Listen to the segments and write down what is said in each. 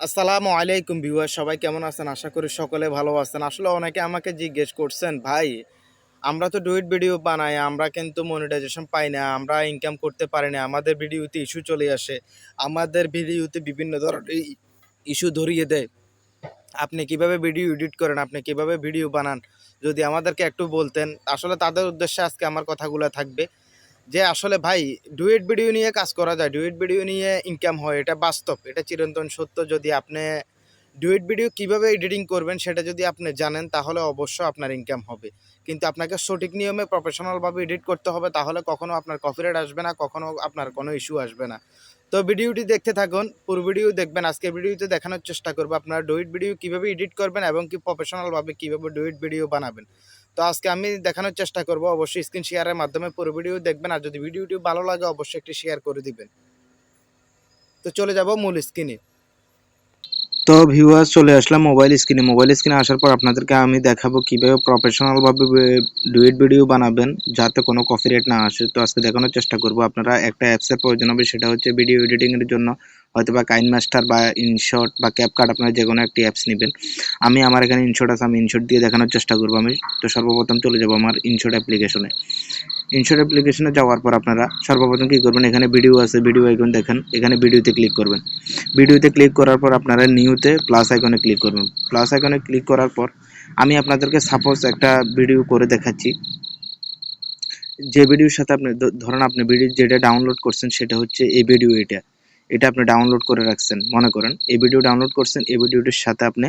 আসসালামু আলাইকুম ভিউয়ার সবাই কেমন আছেন? আশা করি সকলে ভালো আছেন। আসলে অনেকে আমাকে জিজ্ঞেস করছেন, ভাই, আমরা তো ডুইট ভিডিও বানাই, আমরা কিন্তু মনিটাইজেশন পাই না, আমরা ইনকাম করতে পারি না, আমাদের ভিডিওতে ইস্যু চলে আসে, আমাদের ভিডিওতে বিভিন্ন ধরনের ইস্যু ধরিয়ে দেয়। আপনি কীভাবে ভিডিও এডিট করেন, আপনি কীভাবে ভিডিও বানান? যদি আমাদেরকে একটু বলতেন, আসলে তাদের উদ্দেশ্যে আজকে আমার কথাগুলো থাকবে। যে আসলে ভাই, ডুয়েট ভিডিও নিয়ে কাজ করা যায়, ডুয়েট ভিডিও নিয়ে ইনকাম হয়, এটা বাস্তব, এটা চিরন্তন সত্য। যদি আপনি ডুয়েট ভিডিও কীভাবে এডিটিং করবেন সেটা যদি আপনি জানেন, তাহলে অবশ্যই আপনার ইনকাম হবে। কিন্তু আপনাকে সঠিক নিয়মে প্রফেশনালভাবে এডিট করতে হবে, তাহলে কখনো আপনার কপিরাইট আসবে না, কখনো আপনার কোনো ইস্যু আসবে না। তো ভিডিওটি দেখতে থাকুন, পুরো ভিডিও দেখবেন, আজকের ভিডিওতে দেখানোর চেষ্টা করব আপনার ডুয়েট ভিডিও কীভাবে এডিট করবেন এবং কি প্রফেশনালভাবে কীভাবে ডুয়েট ভিডিও বানাবেন। তো আজকে আমি দেখানোর চেষ্টা করব। অবশ্যই স্ক্রিন শেয়ারের মাধ্যমে পুরো ভিডিও দেখবেন। আর যদি ভিডিওটি ভালো লাগে, অবশ্যই একটি শেয়ার করে দিবেন। তো চলে যাব মূল স্ক্রিনে তো ভিউয়ার্স চলে আসলাম মোবাইল স্ক্রিনে মোবাইল স্ক্রিনে আসার পর আপনাদেরকে আমি দেখাবো কীভাবে প্রফেশনালভাবে ডুয়েট ভিডিও বানাবেন, যাতে কোনো কপিরাইট না আসে। তো আজকে দেখানোর চেষ্টা করব। আপনারা একটা অ্যাপসের প্রয়োজন হবে, সেটা হচ্ছে ভিডিও এডিটিংয়ের জন্য। হয়তো বা কাইন মাস্টার বা ইনশট বা ক্যাপকাট আপনারা যে কোনো একটি অ্যাপস নেবেন। আমি আমার এখানে ইনশট আছে, আমি ইনশট দিয়ে দেখানোর চেষ্টা করব। আমি তো সর্বপ্রথম চলে যাব আমার ইনশট অ্যাপ্লিকেশনে ইনশট অ্যাপ্লিকেশনে যাওয়ার পর আপনারা সর্বপ্রথম কী করবেন? এখানে ভিডিও আছে ভিডিও আইকন দেখেন। এখানে ভিডিওতে ক্লিক করবেন। ভিডিওতে ক্লিক করার পর আপনারা নিউতে প্লাস আইকনে ক্লিক করবেন। প্লাস আইকনে ক্লিক করার পর আমি আপনাদেরকে সাপোজ একটা ভিডিও করে দেখাচ্ছি। যে ভিডিওর সাথে আপনি ধরেন আপনি ভিডিও যেটা ডাউনলোড করছেন সেটা হচ্ছে এই ভিডিও এটা। এটা আপনি ডাউনলোড করে রাখছেন, মনে করেন। এই ভিডিও ডাউনলোড করছেন, এই ভিডিওটির সাথে আপনি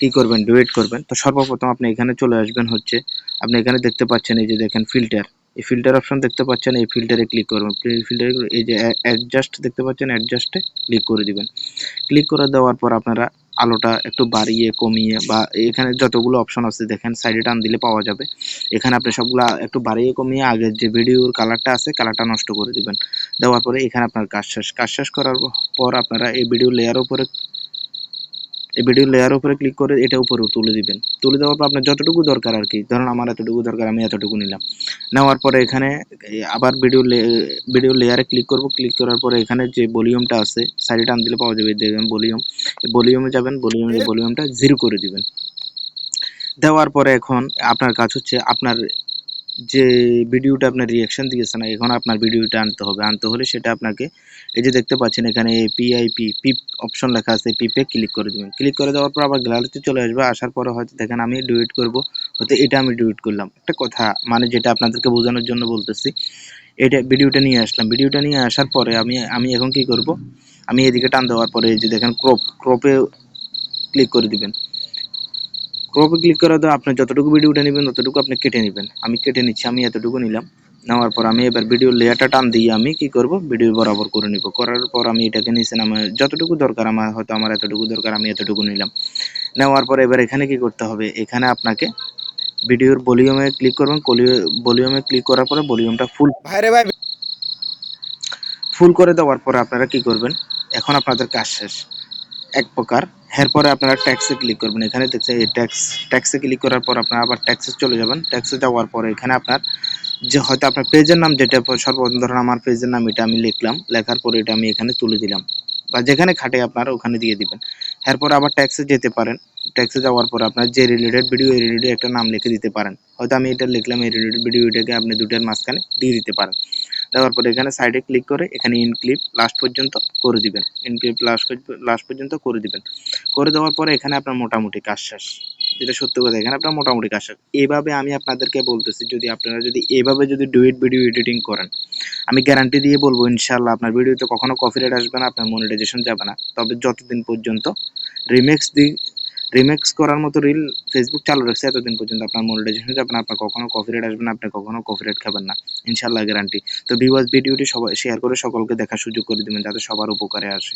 কি করবেন ডুয়েট করবেন। তো সর্বপ্রথম আপনি এখানে চলে আসবেন হচ্ছে, আপনি এখানে দেখতে পাচ্ছেন এই যে দেখেন ফিল্টার এই ফিল্টার অপশন দেখতে পাচ্ছেন, এই ফিল্টারে ক্লিক করবেন। ফিল্টারে এই যে অ্যাডজাস্ট দেখতে পাচ্ছেন অ্যাডজাস্টে ক্লিক করে দিবেন। ক্লিক করে দেওয়ার পর আপনারা আলোটা একটু বাড়িয়ে, কমিয়ে বা এখানে যতগুলো অপশন আছে দেখেন সাইডে টান দিলে পাওয়া যাবে। এখানে আপনি সবগুলো একটু বাড়িয়ে, কমিয়ে আগের যে ভিডিওর কালারটা আছে কালারটা নষ্ট করে দিবেন। দেওয়ার পরে এখানে আপনার কাজ শেষ। কাজ শেষ করার পর আপনারা এই ভিডিও লেয়ার উপরে এই ভিডিও লেয়ার উপরে ক্লিক করে এটা উপরে তুলে দিবেন। তুলে দেওয়ার পর আপনার যতটুকু দরকার আর কি, ধরুন আমার এতটুকু দরকার, আমি এতটুকু নিলাম। নেওয়ার পরে এখানে আবার ভিডিও ভিডিও লেয়ারে ক্লিক করব। ক্লিক করার পরে এখানে যে ভলিউমটা আছে সাইডে টান দিলে পাওয়া যাবে, দেখবেন ভলিউম ভলিউমে যাবেন ভলিউমে ভলিউমটা জিরো করে দিবেন। দেওয়ার পরে এখন আপনার কাজ হচ্ছে আপনার যে ভিডিওটা আপনার রিয়াকশন দিয়েছে না এখন আপনার ভিডিওটা আনতে হবে। আনতে হলে সেটা আপনাকে এই যে দেখতে পাচ্ছেন, এখানে পিআইপি পিপ অপশন লেখা আছে পিপে ক্লিক করে দেবেন। ক্লিক করে দেওয়ার পর আবার গ্যালারিতে চলে আসবে। আসার পরে হয়তো দেখেন আমি ডিলিট করব, হয়তো এটা আমি ডিলিট করলাম। একটা কথা মানে যেটা আপনাদেরকে বোঝানোর জন্য বলতেছি, এটা ভিডিওটা নিয়ে আসলাম। ভিডিওটা নিয়ে আসার পরে আমি আমি এখন কি করব? আমি এদিকে টান দেওয়ার পরে এই যে দেখেন ক্রপ ক্রপে ক্লিক করে দিবেন। ক্রপে ক্লিক করার পর আপনি যতটুকু ভিডিওটা নেবেন ততটুকু আপনি কেটে নেবেন। আমি কেটে নিচ্ছি আমি এতটুকু নিলাম। নেওয়ার পর আমি এবার ভিডিও লেয়ারটা টান দিয়ে আমি কি করব? ভিডিও বরাবর করে নিব। করার পর আমি এটাকে নিচে আমার যতটুকু দরকার আমার হয়তো আমার এতটুকু দরকার আমি এতটুকু নিলাম। নেওয়ার পর এবার এখানে কি করতে হবে? এখানে আপনাকে ভিডিওর ভলিউমে ক্লিক করবেন। ভলিউমে ক্লিক করার পরে ভলিউমটা ফুল ভাইরে ভাই ফুল করে দেওয়ার পরে আপনারা কি করবেন? এখন আপনাদের কাজ শেষ। এক প্রকার। এরপরে আপনারা ট্যাক্সে ক্লিক করবেন। এখানে দেখছেন এই ট্যাক্স ট্যাক্সে ক্লিক করার পর আপনারা আবার ট্যাক্সে চলে যাবেন। ট্যাক্সে যাওয়ার পরে এখানে আপনার যে হয়তো আপনার পেজের নাম যেটা সর্বপ্রথম ধরুন আমার পেজের নাম এটা আমি লিখলাম। লেখার পরে এটা আমি এখানে তুলে দিলাম। বা যেখানে খাটে আপনারা ওখানে দিয়ে দিবেন। এরপর আবার ট্যাক্সে যেতে পারেন। ট্যাক্সে যাওয়ার পর আপনার যে রিলেটেড ভিডিও এই রিলেটেড একটা নাম লিখে দিতে পারেন। হয়তো আমি এটা লিখলাম, এই রিলেটেড ভিডিও এটাকে আপনি দুটার মাঝখানে দিয়ে দিতে পারেন। দেওয়ার পরে এখানে সাইডে ক্লিক করে এখানে ইনক্লিপ লাস্ট পর্যন্ত করে দিবেন। ইনক্লিপ লাস্ট লাস্ট পর্যন্ত করে দিবেন। করে দেওয়ার পরে এখানে আপনার মোটামুটি কাজ শেষ। যেটা সত্য কথা, এখানে আপনার মোটামুটি কাজ শেষ। এইভাবে আমি আপনাদেরকে বলতেছি, যদি আপনারা যদি এভাবে যদি ডুয়েট ভিডিও এডিটিং করেন, আমি গ্যারান্টি দিয়ে বলব ইনশাল্লাহ আপনার ভিডিওতে কখনো কপিরাইট আসবে না, আপনার মনিটাইজেশন যাবে না। তবে যতদিন পর্যন্ত রিমেক্স দি রিমেক্স করার মতো রিল ফেসবুক চালু রাখছে এতদিন পর্যন্ত। আপনার মনিটাইজেশন যাবে না আপনার কখনো কপিরাইট আসবে না, আপনি কখনো কফি রেট খাবেন না। ইনশাল্লাহ গ্যারান্টি তো ভিউয়ার্স ভিডিওটি সবাই শেয়ার করে সকলকে দেখার সুযোগ করে দেবেন, যাতে সবার উপকারে আসে।